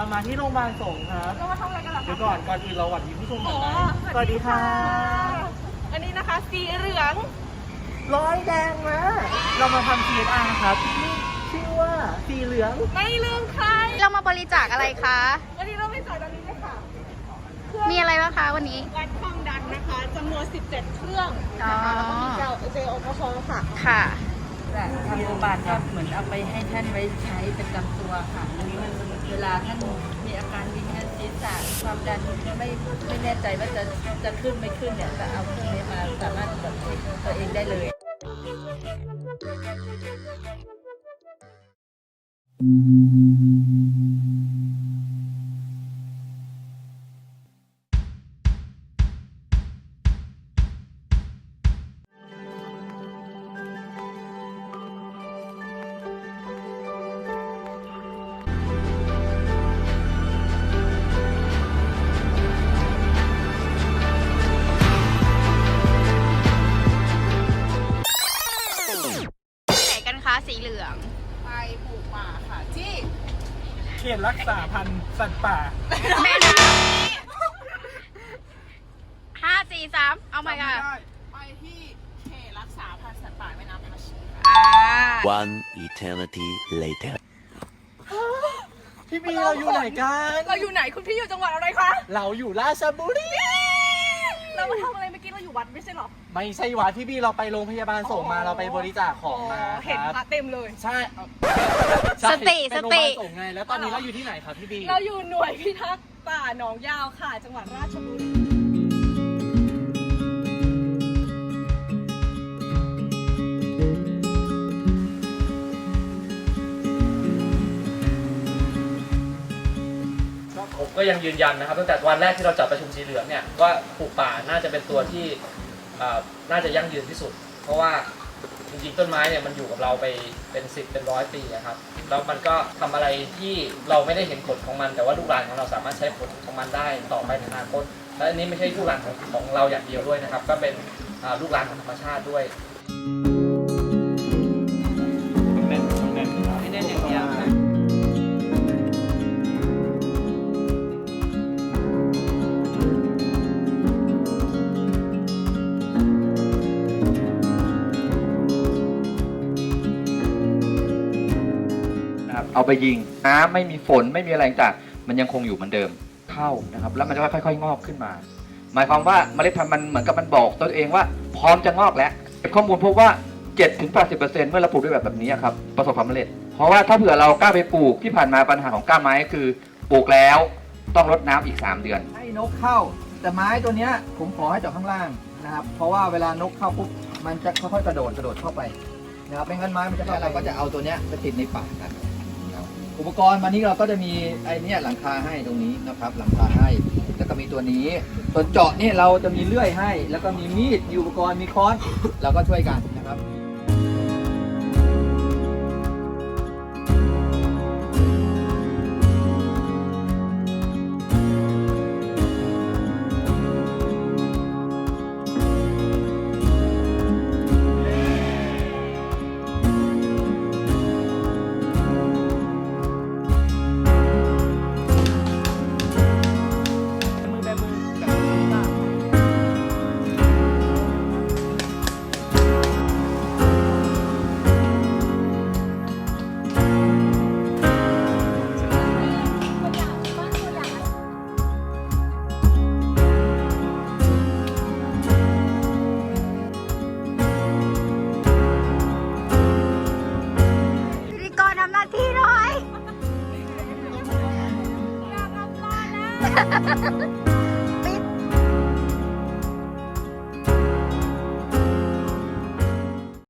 เรามาที่โรงพยาบาลสงฆ์ครับเรามาทำอะไรกันล่ะเดี๋ยวคะก่อนก่อนอื่นเราหวัดดีผู้ชมก่อนอ๋อนะสวัสดีค่ะ อันนี้นะคะ สีเหลือง ร้อยแดงนะเรามาทำ CSR ครับที่ชื่อว่าสีเหลือง ไม่ลืมใคร เรามาบริจาคอะไรคะ วันนี้เราไม่จ่ายตอนนี้เลยค่ะมีอะไรบ้างคะวันนี้ วัดความดันนะคะจำนวน 17 เครื่องอ๋อนะคะแล้วก็มีเจลเจลแอลกอฮอล์ค่ะ ค่ะแต่ทางโรงพยาบาลก็เหมือนเอาไปให้ท่านไว้ใช้ประจำตัวค่ะอันนี้มันเว ลาท่านมีอาการวิงเวียนศีรษะความดันไม่ไม่แน่ใจว่าจะจะขึ้นไม่ขึ้นเนี่ยจะเอาเครื่องนี้มาสามารถแบบเช็คตัวเองได้เลยอืม ไปปลูกป่าค่ะ ที่เขตรักษาพันธุ์สัตว์ป่า แม่น้ำห้าสี่สามเอาใหม่ค่ะไปที่เขตรักษาพันธุ์สัตว์ป่าแม่น้ำพาชีอ่า One eternity later. พี่บีเราอยู่ไหนกัน เราอยู่ไหนคุณพี่อยู่จังหวัดอะไรคะ เราอยู่ราชบุรี เรามาทำอะไรเมื่ อกี้เราอยู่วัดไม่ใช่เหรอไม่ใช่วัดพี่บีเราไปโรงพยาบาลส่งมาเราไปบริจาคของมาเห็นคพรัระบเต็มเลย ใช่สติเป็นโรงพสติยาบาลส่งไงแล้วตอนนี้เราอยู่ที่ไหนครับพี่บีเราอยู่หน่วยพิทักษ์ป่าหนองยาวค่ะ จังหวัดราชบุรี ก็ยังยืนยันนะครับตั้งแต่วันแรกที่เราจัดประชุมสีเหลืองเนี่ยว่าปลูกป่าน่าจะเป็นตัวที่น่าจะยั่งยืนที่สุด เพราะว่าจริงๆต้นไม้เนี่ยมันอยู่กับเราไปเป็นสิบเป็นร้อยปีนะครับแล้วมันก็ทำอะไรที่เราไม่ได้เห็นผลของมัน แต่ว่าลูกหลานของเราสามารถใช้ผลของมันได้ต่อไปในอนาคตและอันนี้ไม่ใช่ลูกหลานของของเราอย่างเดียวด้วยนะครับ ก็เป็นลูกหลานของธรรมชาติด้วยแน่ เอาไปยิงน้ำไม่มีฝนไม่มีอะไรต่างๆมันยังคงอยู่เหมือนเดิมเข้านะครับ แล้วมันจะค่อยๆ งอกขึ้นมา หมายความว่าเมล็ดพันธุ์มันเหมือนกับมันบอกตัวเองว่า พร้อมจะงอกแล้วเก็บข้อมูลพบว่า7-80%เมื่อเราปลูกด้วยแบบแบบนี้ครับประสบความสำเร็จ เพราะว่าถ้าเผื่อเรากล้าไปปลูกที่ผ่านมาปัญหาของกล้าไม้คือปลูกแล้วต้องรดน้ำอีก 3 เดือน ให้นกเข้า แต่ไม้ตัวเนี้ยผมขอให้เจาะข้างล่างนะครับ เพราะว่าเวลานกเข้าปุ๊บมันจะค่อยๆกระโดดกระโดดเข้าไปนะครับไม่งั้นไม้มันจะเข้าเราก็จะเอาตัวเนี้ยไปติดในปากกันนะครับ อุปกรณ์วันนี้เราก็จะมีไอ้นี่หลังคาให้ตรงนี้นะครับ หลังคาให้แล้วก็มีตัวนี้ส่วนเจาะเนี่ยเราจะมีเลื่อยให้ แล้วก็มีมีดมีอุปกรณ์มีค้อนเราก็ช่วยกันนะครับ หน่อย